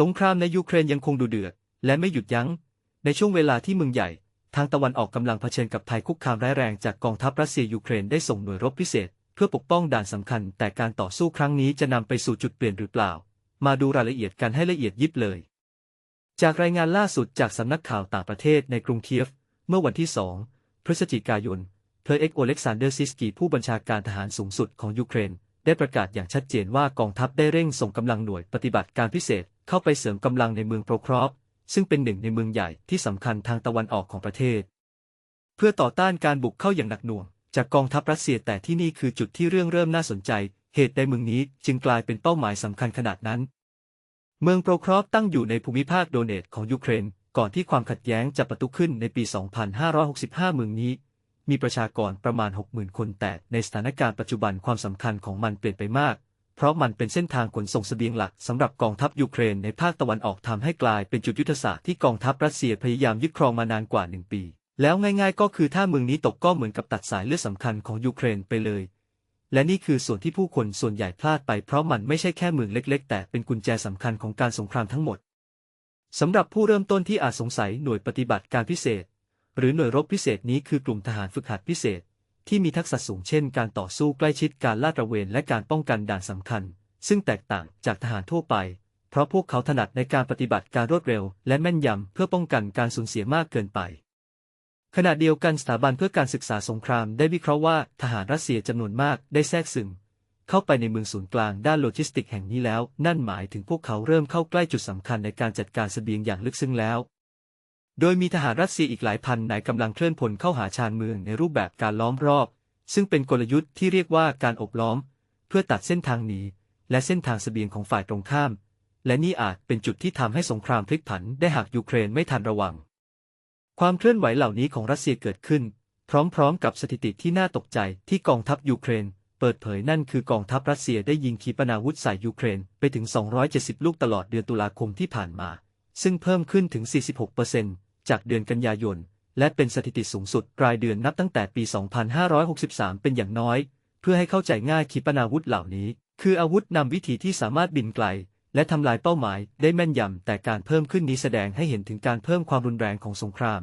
สงครามในยูเครนยังคงดุเดือด และไม่หยุดยัง้ง ในช่วงเวลาที่เมืองใหญ่ ทางตะวันออกกำลังเผชิญกับภัยคุกคามร้ายแรงจากกองทัพรัสเซียยูเครนได้ส่งหน่วยรบพิเศษ เพื่อปกป้องด่านสำคัญ แต่การต่อสู้ครั้งนี้จะนำไปสู่จุดเปลี่ยนหรือเปล่า มาดูรายละเอียดกันให้ละเอียดยิบเลย จากรายงานล่าสุดจากสำนักข่าวต่างประเทศในกรุงเคียฟ เมื่อวันที่ 2 พฤศจิกายนเพอเอ็กโอเล็กซานเดอร์ซิสกีผู้บัญชาการทหารสูงสุดของยูเครน ได้ประกาศอย่างชัดเจนว่ากองทัพได้เร่งส่งกำลังหน่วยปฏิบัติการพิเศษ เข้าไปเสริมกำลังในเมืองโปรครอฟซึ่งเป็นหนึ่งในเมืองใหญ่ที่สำคัญทางตะวันออกของประเทศ เพื่อต่อต้านการบุกเข้าอย่างหนักหน่วง จากกองทัพรัสเซียแต่ที่นี่คือจุดที่เรื่องเริ่มน่าสนใจ เหตุใดเมืองนี้จึงกลายเป็นเป้าหมายสำคัญขนาดนั้น เมืองโปรครอฟตั้งอยู่ในภูมิภาคโดเนตของยูเครน ก่อนที่ความขัดแย้งจะปะทุขึ้นในปี 2565 เมืองนี้ มีประชากรประมาณ 60,000 คนแต่ในสถานการณ์ปัจจุบันความสำคัญของมันเปลี่ยนไปมาก เพราะมันเป็นเส้นทางขนส่งเสบียงหลักสำหรับกองทัพยูเครนในภาคตะวันออกทำให้กลายเป็นจุดยุทธศาสตร์ที่กองทัพรัสเซียพยายามยึดครองมานานกว่าหนึ่งปี แล้วง่ายๆ ก็คือถ้าเมืองนี้ตกก็เหมือนกับตัดสายเลือดสำคัญของยูเครนไปเลย และนี่คือส่วนที่ผู้คนส่วนใหญ่พลาดไปเพราะมันไม่ใช่แค่เมืองเล็ก ๆ แต่เป็นกุญแจสำคัญของการสงครามทั้งหมดสำหรับผู้เริ่มต้นที่อาจสงสัยหน่วยปฏิบัติการพิเศษ หรือหน่วยรบพิเศษนี้คือกลุ่มทหารฝึกหัดพิเศษ ที่มีทักษะสูงเช่น การต่อสู้ใกล้ชิดการลาดตระเวนและการป้องกันด่านสำคัญ ซึ่งแตกต่างจากทหารทั่วไป เพราะพวกเขาถนัดในการปฏิบัติการรวดเร็ว และแม่นยำเพื่อป้องกันการสูญเสียมากเกินไป ขณะเดียวกันสถาบันเพื่อการศึกษาสงครามได้วิเคราะห์ว่าทหารรัสเซียจำนวนมากได้แทรกซึมเข้าไปในเมืองศูนย์กลางด้านโลจิสติกแห่งนี้แล้ว นั่นหมายถึงพวกเขาเริ่มเข้าใกล้จุดสำคัญในการจัดการเสบียงอย่างลึกซึ้งแล้ว โดยมีทหารรัสเซียอีกหลายพันนายกำลังเคลื่อนพลเข้าหาชานเมืองในรูปแบบการล้อมรอบ ซึ่งเป็นกลยุทธ์ที่เรียกว่าการอบล้อม เพื่อตัดเส้นทางหนีและเส้นทางเสบียงของฝ่ายตรงข้าม และนี่อาจเป็นจุดที่ทำให้สงครามพลิกผันได้หากยูเครนไม่ทันระวัง ความเคลื่อนไหวเหล่านี้ของรัสเซียเกิดขึ้น พร้อมๆ กับสถิติที่น่าตกใจที่กองทัพยูเครน เปิดเผยนั่นคือกองทัพรัสเซียได้ยิงขีปนาวุธใส่ยูเครนไปถึง 270 ลูกตลอดเดือนตุลาคมที่ผ่านมา ซึ่งเพิ่มขึ้นถึง 46% จากเดือนกันยายน และเป็นสถิติสูงสุดรายเดือนนับตั้งแต่ปี 2563 เป็นอย่างน้อย เพื่อให้เข้าใจง่ายขีปนาวุธเหล่านี้ คืออาวุธนำวิถีที่สามารถบินไกล และทำลายเป้าหมายได้แม่นยำแต่การเพิ่มขึ้นนี้แสดงให้เห็นถึงการเพิ่มความรุนแรงของสงคราม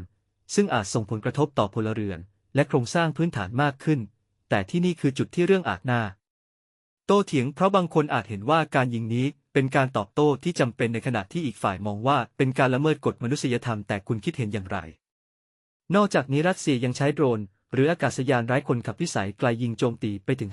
ซึ่งอาจส่งผลกระทบต่อพลเรือน และโครงสร้างพื้นฐานมากขึ้น แต่ที่นี่คือจุดที่เรื่องอาจน่าโตเถียงเพราะบางคนอาจเห็นว่าการยิงนี้ เป็นการตอบโต้ที่จำเป็นในขณะที่อีกฝ่ายมองว่าเป็นการละเมิดกฎมนุษยธรรมแต่คุณคิดเห็นอย่างไร นอกจากนี้รัสเซียยังใช้โดรน หรืออากาศยานไร้คนขับพิสัยไกลยิงโจมตีไปถึง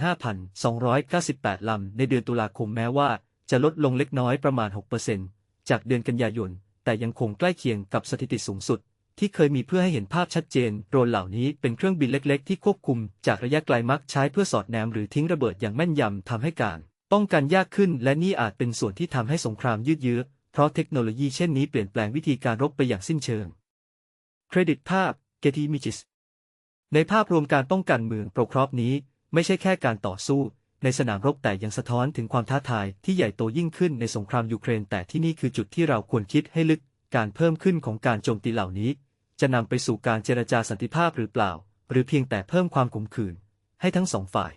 5,298 ลำในเดือนตุลาคมแม้ว่า จะลดลงเล็กน้อยประมาณ 6%จากเดือนกันยายน แต่ยังคงใกล้เคียงกับสถิติสูงสุดที่เคยมีเพื่อให้เห็นภาพชัดเจน โดรนเหล่านี้เป็นเครื่องบินเล็ก ๆ ที่ควบคุมจากระยะไกลมักใช้เพื่อสอดแนมหรือทิ้งระเบิดอย่างแม่นยำทำให้การ ป้องกันยากขึ้นและนี่อาจเป็นส่วนที่ทำให้สงครามยืดเยื้อ เพราะเทคโนโลยีเช่นนี้เปลี่ยนแปลงวิธีการรบไปอย่างสิ้นเชิง เครดิตภาพ Getty Images ในภาพรวมการป้องกันเมืองโปรครอฟนี้ ไม่ใช่แค่การต่อสู้ ในสนามรบแต่ยังสะท้อนถึงความท้าทายที่ใหญ่โตยิ่งขึ้นในสงครามยูเครน แต่ที่นี่คือจุดที่เราควรคิดให้ลึก การเพิ่มขึ้นของการโจมตีเหล่านี้ จะนำไปสู่การเจรจาสันติภาพหรือเปล่า หรือเพียงแต่เพิ่มความขมขื่นให้ทั้งสองฝ่าย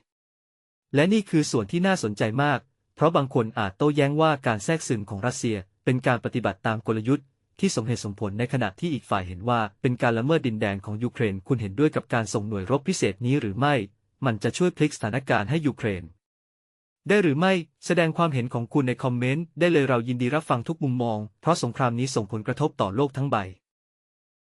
และนี่คือส่วนที่น่าสนใจมาก เพราะบางคนอาจโต้แย้งว่าการแทรกซึมของรัสเซียเป็นการปฏิบัติตามกลยุทธ์ที่สมเหตุสมผลในขณะที่อีกฝ่ายเห็นว่าเป็นการละเมิดดินแดนของยูเครน คุณเห็นด้วยกับการส่งหน่วยรบพิเศษนี้หรือไม่ มันจะช่วยพลิกสถานการณ์ให้ยูเครน ได้หรือไม่ แสดงความเห็นของคุณในคอมเมนต์ได้เลยเรายินดีรับฟังทุกมุมมอง เพราะสงครามนี้ส่งผลกระทบต่อโลกทั้งใบ